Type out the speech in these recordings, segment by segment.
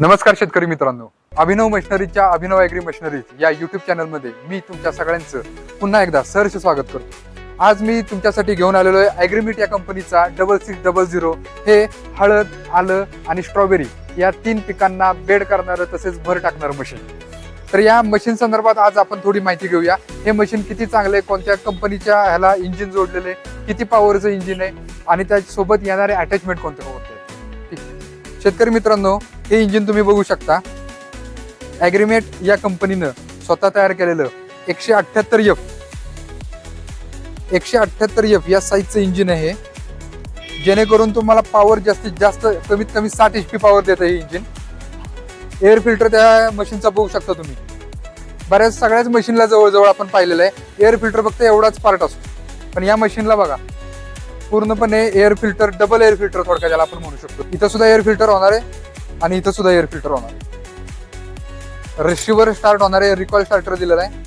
नमस्कार शेतकरी मित्रांनो. अभिनव मशिनरीच्या अभिनव ॲग्री मशिनरीज या युट्यूब चॅनलमध्ये मी तुमच्या सगळ्यांचं पुन्हा एकदा सहर्ष स्वागत करतो. आज मी तुमच्यासाठी घेऊन आलेलो आहे ॲग्रीमिट या कंपनीचा डबल सिक्स डबल झिरो हे हळद आलं आणि स्ट्रॉबेरी या तीन पिकांना बेड करणारं तसेच भर टाकणारं मशीन तर या मशीन संदर्भात आज आपण थोडी माहिती घेऊया. हे मशीन किती चांगलं आहे कोणत्या कंपनीच्या ह्याला इंजिन जोडलेलं आहे किती पॉवरचं इंजिन आहे आणि त्यासोबत येणारे अटॅचमेंट कोणते कोणते ठीक आहे. शेतकरी मित्रांनो हे इंजिन तुम्ही बघू शकता. ॲग्रीमेट या कंपनीनं स्वतः तयार केलेलं एकशे अठ्ठ्याहत्तर एफ एकशे अठ्ठ्याहत्तर एफ या साईजचं इंजिन आहे जेणेकरून तुम्हाला पॉवर जास्तीत जास्त कमीत कमी साठ एच पी पॉवर देतं हे इंजिन एअर फिल्टर त्या मशीनचा बघू शकता तुम्ही. बऱ्याच सगळ्याच मशीनला जवळजवळ आपण पाहिलेलं आहे. एअर फिल्टर फक्त एवढाच पार्ट असतो. पण या मशीनला बघा. पूर्णपणे air filter double air filter थोडक्यात ज्याला आपण म्हणू शकतो. इथं सुद्धा एअर फिल्टर होणार आहे. आणि इथं सुद्धा एअर फिल्टर होणार आहे. रिसिव्हर स्टार्ट होणार आहे रिकॉल स्टार्टर दिलेला आहे.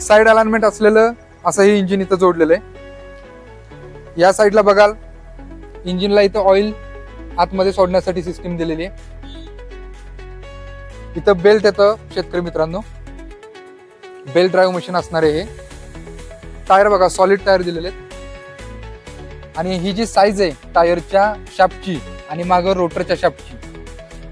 साईड अलाइनमेंट असलेलं असं हे इंजिन इथं जोडलेलं आहे. या साईडला बघाल इंजिनला इथं ऑइल आतमध्ये सोडण्यासाठी सिस्टीम दिलेली आहे. इथं बेल्ट येतं शेतकरी मित्रांनो. बेल्ट ड्राईव्ह मशीन असणार आहे हे. टायर बघा सॉलिड टायर दिलेले आहेत. आणि ही जी साईज आहे टायरच्या शापची आणि मागं रोटरच्या शाफ्टची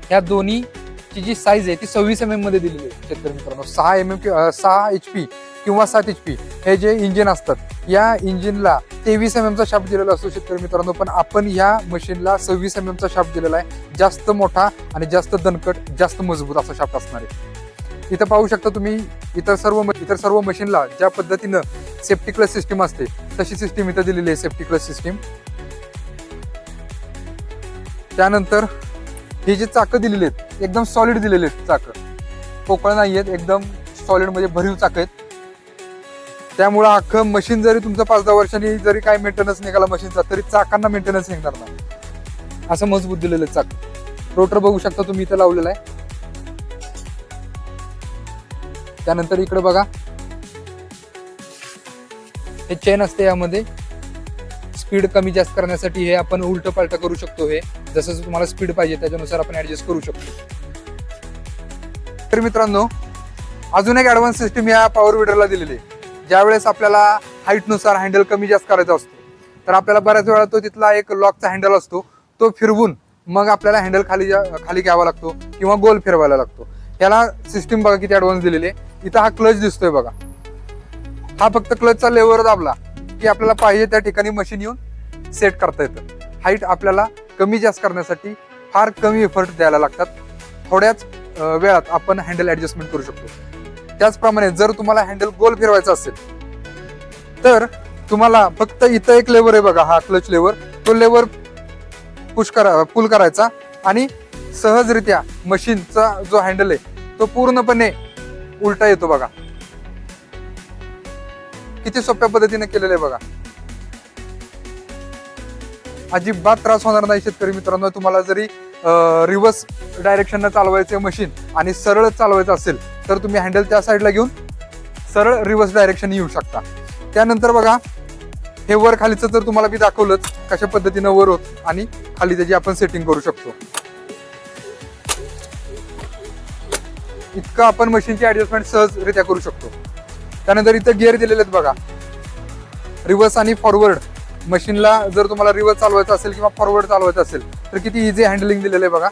ह्या दोन्हीची जी साईज आहे ती सव्वीस एम एममध्ये दिलेली आहे शेतकरी मित्रांनो. सहा एम एम सहा एच पी किंवा सात एच पी हे जे इंजिन असतात या इंजिनला तेवीस एम एमचा शाप दिलेला असतो शेतकरी मित्रांनो पण आपण या मशीनला सव्वीस एम एमचा शाप दिलेला आहे. जास्त मोठा आणि जास्त दणकट जास्त मजबूत असा शाप असणार आहे. इथं पाहू शकता तुम्ही इतर सर्व इतर सर्व मशीनला ज्या पद्धतीनं सेफ्टी क्लस सिस्टीम असते तशी सिस्टीम इथं दिलेली आहे सेफ्टी क्लस सिस्टीम त्यानंतर हे जे चाकं दिलेली आहेत एकदम सॉलिड दिलेले आहेत चाकं. पोकळ नाही आहेत एकदम सॉलिड म्हणजे भरीव चाकं आहेत. त्यामुळं अख्खं मशीन जरी तुमचं पाच दहा वर्षांनी जरी काय मेंटेनन्स निघाला मशीनचा तरी चाकांना मेंटेनन्स निघणार नाही. असं मजबूत दिलेलं आहे चाक. रोटर बघू शकता तुम्ही इथं लावलेला आहे. त्यानंतर इकडे बघा. हे चेन असते यामध्ये. स्पीड कमी जास्त करण्यासाठी हे आपण उलट पालट करू शकतो हे. जसं जसं तुम्हाला स्पीड पाहिजे त्याच्यानुसार आपण ऍडजस्ट करू शकतो. तर मित्रांनो अजून एक ऍडव्हान्स सिस्टीम या पॉवर विडरला दिलेली आहे. ज्यावेळेस आपल्याला हाईटनुसार हँडल कमी जास्त करायचा असतो तर आपल्याला बऱ्याच वेळा तो तिथला एक लॉकचा हँडल असतो. तो फिरवून मग आपल्याला हँडल खाली खाली घ्यावा लागतो किंवा गोल फिरवायला लागतो. याला सिस्टीम बघा किती ऍडव्हान्स दिलेली आहे. इथं हा क्लच दिसतोय बघा. हा फक्त क्लचचा लेवर दाबला. की आपल्याला पाहिजे त्या ठिकाणी मशीन येऊन सेट करता येतं. हाईट आपल्याला कमी जास्त करण्यासाठी फार कमी एफर्ट द्यायला लागतात. थोड्याच वेळात आपण हँडल ऍडजस्टमेंट करू शकतो. त्याचप्रमाणे जर तुम्हाला हँडल गोल फिरवायचा असेल तर तुम्हाला फक्त इथं एक लेवर आहे बघा हा क्लच लेवर तो लेवर पुश करा पुल करायचा आणि सहजरित्या मशीनचा जो हँडल आहे तो पूर्णपणे उलटा येतो बघा. किती सोप्या पद्धतीने केलेलं आहे बघा. अजिबात त्रास होणार नाही शेतकरी मित्रांनो. तुम्हाला जरी रिव्हर्स डायरेक्शननं चालवायचं मशीन आणि सरळ चालवायचं असेल तर तुम्ही हँडल त्या साईडला घेऊन सरळ रिव्हर्स डायरेक्शन येऊ शकता. त्यानंतर बघा हे वर खालीचं तर तुम्हाला मी दाखवलंच कशा पद्धतीनं वर होत आणि खाली त्याची आपण सेटिंग करू शकतो. इतकं आपण मशीनची ऍडजस्टमेंट सहजरित्या करू शकतो. त्यानंतर इथं गिअर दिलेले आहेत बघा. रिव्हर्स आणि फॉरवर्ड मशीनला जर तुम्हाला रिव्हर्स चालवायचं असेल किंवा फॉरवर्ड चालवायचं असेल तर किती इझी हँडलिंग दिलेलं आहे बघा.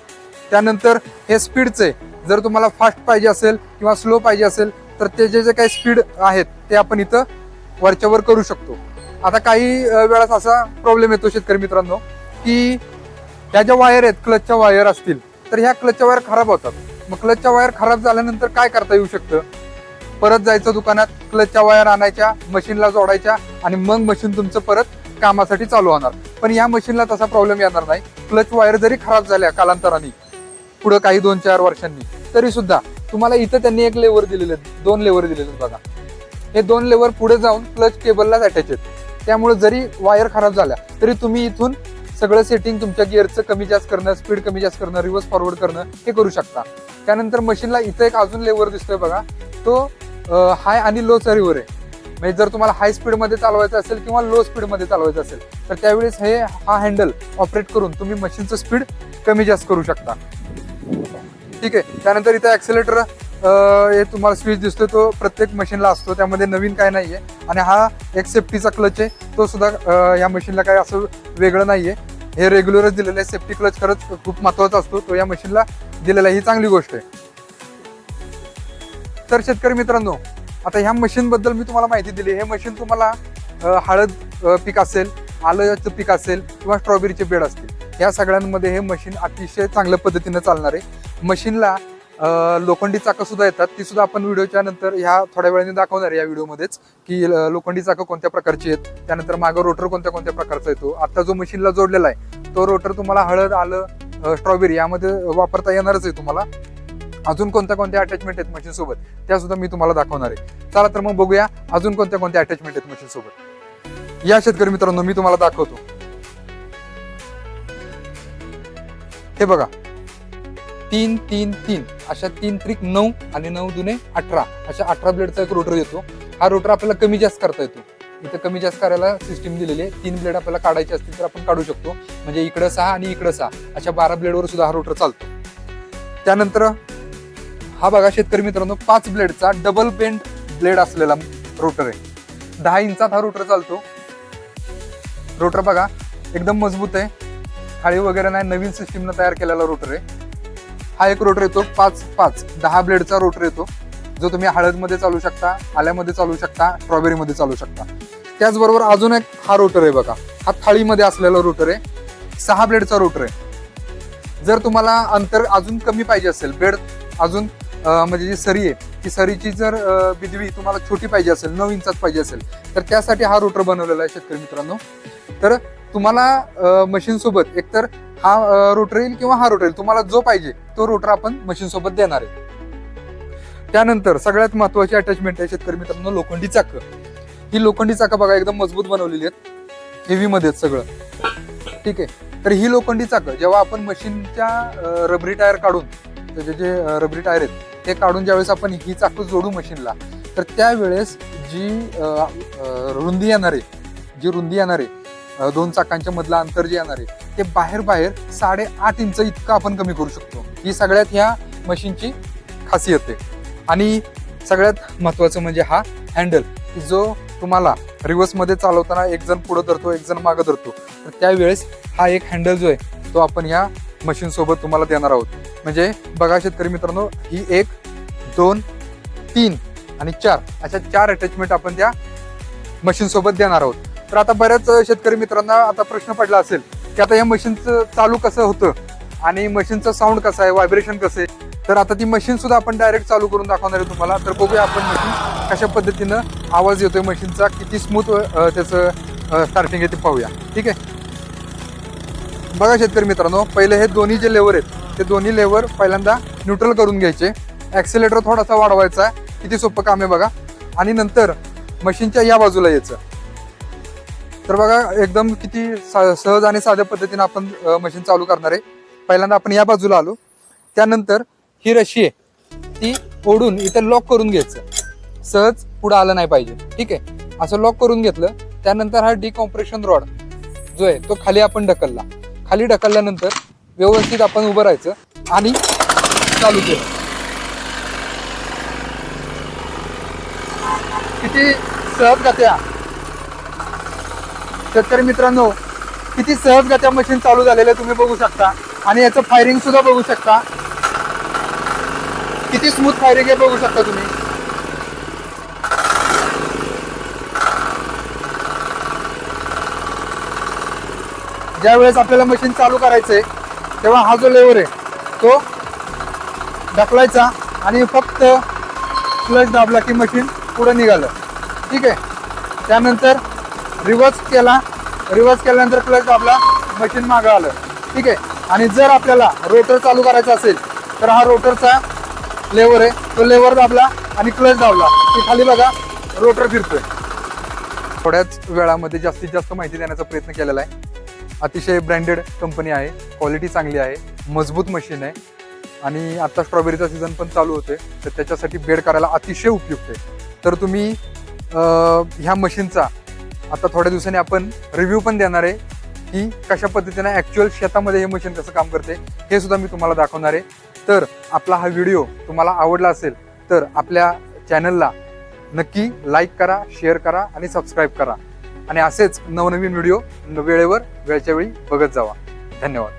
त्यानंतर हे स्पीडचे जर तुम्हाला फास्ट पाहिजे असेल किंवा स्लो पाहिजे असेल तर त्याचे जे काही स्पीड आहेत ते आपण इथं वरच्यावर करू शकतो. आता काही वेळात वेळास असा प्रॉब्लेम येतो शेतकरी मित्रांनो की ह्या ज्या वायर आहेत क्लचच्या वायर असतील तर ह्या क्लचच्या वायर खराब होतात. मग क्लचच्या वायर खराब झाल्यानंतर काय करता येऊ शकतं? परत जायचं दुकानात क्लचच्या वायर आणायच्या मशीनला जोडायच्या आणि मग मशीन तुमचं परत कामासाठी चालू होणार. पण या मशीनला तसा प्रॉब्लेम येणार नाही. क्लच वायर जरी खराब झाल्या कालांतराने पुढं काही दोन चार वर्षांनी तरी सुद्धा तुम्हाला इथं त्यांनी एक लेवर दिलेले दोन लेवर दिलेले आहेत बघा. हे दोन लेवर पुढे जाऊन क्लच केबललाच अटॅच आहेत. त्यामुळे जरी वायर खराब झाल्या तरी तुम्ही इथून सगळं सेटिंग तुमच्या गिअरचं कमी जास्त करणं स्पीड कमी जास्त करणं रिव्हर्स फॉरवर्ड करणं हे करू शकता. त्यानंतर मशीनला इथं एक अजून लेवर दिसतोय बघा. तो हाय आणि लोचा रिव्हर आहे. म्हणजे जर तुम्हाला हाय स्पीडमध्ये चालवायचं असेल किंवा लो स्पीडमध्ये चालवायचं असेल तर त्यावेळेस हे हा हँडल ऑपरेट करून तुम्ही मशीनचं स्पीड कमी जास्त करू शकता. ठीक आहे? त्यानंतर इथं ॲक्सिलेटर हे तुम्हाला स्विच दिसतो तो प्रत्येक मशीनला असतो. त्यामध्ये नवीन काय नाही आहे आणि हा एक सेफ्टीचा क्लच आहे. तो सुद्धा या मशीनला काय असं वेगळं नाही आहे हे रेग्युलरच दिलेलं आहे. सेफ्टी क्लच खरंच खूप महत्त्वाचा असतो. तो या मशीनला दिलेला ही चांगली गोष्ट आहे. तर शेतकरी मित्रांनो आता ह्या मशीनबद्दल मी तुम्हाला माहिती दिली. हे मशीन तुम्हाला हळद पीक असेल आलंचं पीक असेल किंवा स्ट्रॉबेरीचे बेड असतील. या सगळ्यांमध्ये हे मशीन अतिशय चांगल्या पद्धतीनं चालणार. आहे मशीनला लोखंडी चाकं सुद्धा येतात. ती सुद्धा आपण व्हिडिओच्या नंतर ह्या थोड्या वेळाने दाखवणार आहे या व्हिडिओमध्येच की लोखंडी चाकं कोणत्या प्रकारची आहेत. त्यानंतर मागं रोटर कोणत्या कोणत्या प्रकारचा येतो. आता जो मशीनला जोडलेला आहे तो रोटर तुम्हाला हळद आलं स्ट्रॉबेरी यामध्ये वापरता येणारच आहे तुम्हाला. अजून कोणत्या कोणत्या अटॅचमेंट आहेत मशीन सोबत? त्या सुद्धा मी तुम्हाला दाखवणार आहे. चला तर मग बघूया अजून कोणत्या कोणत्या अटॅचमेंट आहेत मशीन सोबत. या शेतकरी मित्रांनो मी तुम्हाला दाखवतो. हे बघा. तीन तीन तीन. अशा तीन त्रिक नऊ आणि नऊ दुने अठरा. अशा अठरा ब्लेडचा एक रोटर येतो. हा रोटर आपल्याला कमी जास्त करता येतो. इथं कमी जास्त करायला सिस्टीम दिलेली आहे. तीन ब्लेड आपल्याला काढायचे असतील तर आपण काढू शकतो. म्हणजे इकडं सहा आणि इकडं सहा. अशा बारा ब्लेडवर सुद्धा हा रोटर चालतो. त्यानंतर हा बघा शेतकरी मित्रांनो पाच ब्लेडचा डबल बेंड ब्लेड असलेला रोटर आहे. दहा इंचात हा रोटर चालतो. रोटर बघा एकदम मजबूत आहे. थाळी वगैरे नाही नवीन सिस्टीमनं तयार केलेला रोटर आहे. हा एक रोटर येतो पाच पाच दहा ब्लेडचा रोटर येतो. जो तुम्ही हळदमध्ये चालू शकता आल्यामध्ये चालू शकता स्ट्रॉबेरीमध्ये चालू शकता. त्याचबरोबर अजून एक हा रोटर आहे बघा. हा थाळीमध्ये असलेला रोटर आहे. सहा ब्लेडचा रोटर आहे. जर तुम्हाला अंतर अजून कमी पाहिजे असेल बेड अजून म्हणजे जी सरी आहे ती सरीची जर बिदवी तुम्हाला छोटी पाहिजे असेल नऊ इंचात पाहिजे असेल तर त्यासाठी हा रोटर बनवलेला आहे शेतकरी मित्रांनो. तर तुम्हाला मशीनसोबत एकतर हा रोटर येईल किंवा हा रोटर येईल तुम्हाला जो पाहिजे तो रोटर आपण मशीनसोबत देणार आहे. त्यानंतर सगळ्यात महत्वाची अटॅचमेंट आहे शेतकरी मित्रांनो लोखंडी चाकं. ही लोखंडी चाकं बघा एकदम मजबूत बनवलेली आहेत. हेवी मध्ये आहेत सगळं. ठीक आहे? तर ही लोखंडी चाकं जेव्हा आपण मशीनच्या रबरी टायर काढून त्याचे जे रबरी टायर आहेत ते काढून ज्यावेळेस आपण ही चाकू जोडू मशीनला तर त्यावेळेस जी रुंदी येणार आहे जी रुंदी येणार आहे दोन चाकांच्या मधलं अंतर जे येणार आहे ते बाहेर बाहेर साडे आठ इंच इतकं आपण कमी करू शकतो. ही सगळ्यात ह्या मशीनची खासियत आहे. आणि सगळ्यात महत्वाचं म्हणजे हा हँडल की जो तुम्हाला रिव्हर्समध्ये चालवताना एक जण पुढं धरतो एक जण मागं धरतो तर त्यावेळेस हा एक हँडल जो आहे तो आपण ह्या मशीनसोबत तुम्हाला देणार आहोत. म्हणजे बघा शेतकरी मित्रांनो ही एक दोन तीन आणि चार. अशा चार अटॅचमेंट आपण त्या मशीन सोबत देणार आहोत. तर आता बऱ्याच शेतकरी मित्रांना आता प्रश्न पडला असेल की आता या मशीनचं चालू कसं होतं आणि मशीनचं साऊंड कसं आहे व्हायब्रेशन कसं आहे? तर आता ती मशीन सुद्धा आपण डायरेक्ट चालू करून दाखवणार आहे तुम्हाला. तर बघूया आपण मशीन कशा पद्धतीनं आवाज येतोय मशीनचा किती स्मूथ त्याचं स्टार्टिंग आहे ते पाहूया. ठीक आहे? बघा शेतकरी मित्रांनो पहिले हे दोन्ही जे लेवर आहेत हे दोन्ही लेवर पहिल्यांदा न्यूट्रल करून घ्यायचे. ऍक्सिलेटर थोडासा वाढवायचा किती सोपं काम आहे बघा. आणि नंतर मशीनच्या या बाजूला यायचं. तर बघा एकदम किती सहज आणि साध्या पद्धतीने आपण मशीन चालू करणार आहे. पहिल्यांदा आपण या बाजूला आलो. त्यानंतर ही रशी आहे. ती ओढून इथं लॉक करून घ्यायचं. सहज पुढं आलं नाही पाहिजे. ठीक आहे? असं लॉक करून घेतलं. त्यानंतर हा डिकॉम्प्रेशन रॉड जो आहे तो खाली आपण ढकलला. खाली ढकलल्यानंतर व्यवस्थित आपण उभं राहायचं आणि चालू केलं. किती सहज गत्या? शेतकरी मित्रांनो किती सहज गत्या मशीन चालू झालेलं तुम्ही बघू शकता. आणि याचं फायरिंग सुद्धा बघू शकता. किती स्मूथ फायरिंग आहे बघू शकता तुम्ही. ज्या वेळेस आपल्याला मशीन चालू करायचंय तेव्हा हा जो लेवर आहे तो ढकलायचा आणि फक्त क्लच दाबला की मशीन पुढं निघालं. ठीक आहे? त्यानंतर रिव्हर्स केला. रिव्हर्स केल्यानंतर क्लच दाबला मशीन मागं आलं. ठीक आहे? आणि जर आपल्याला रोटर चालू करायचा असेल तर हा रोटरचा लेवर आहे. तो लेवर दाबला आणि क्लच दाबला. की खाली बघा रोटर फिरतोय. थोड्याच वेळामध्ये जास्तीत जास्त माहिती देण्याचा प्रयत्न केलेला आहे. अतिशय ब्रँडेड कंपनी आहे क्वालिटी चांगली आहे मजबूत मशीन आहे. आणि आत्ता स्ट्रॉबेरीचा सीझन पण चालू होते तर त्याच्यासाठी बेड करायला अतिशय उपयुक्त आहे. तर तुम्ही ह्या मशीनचा आता थोड्या दिवसांनी आपण रिव्ह्यू पण देणार आहे की कशा पद्धतीने ॲक्च्युअल शेतामध्ये हे मशीन कसं काम करते हे सुद्धा मी तुम्हाला दाखवणार आहे. तर आपला हा व्हिडिओ तुम्हाला आवडला असेल तर आपल्या चॅनलला नक्की लाईक करा शेअर करा आणि सबस्क्राईब करा. आणि असेच नवनवीन व्हिडिओ वेळेवर वेळच्या वेळी बघत जावा. धन्यवाद.